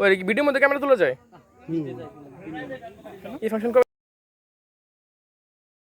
ওই ভিডিওর মধ্যে ক্যামেরা তোলা যায়? এই ফাংশন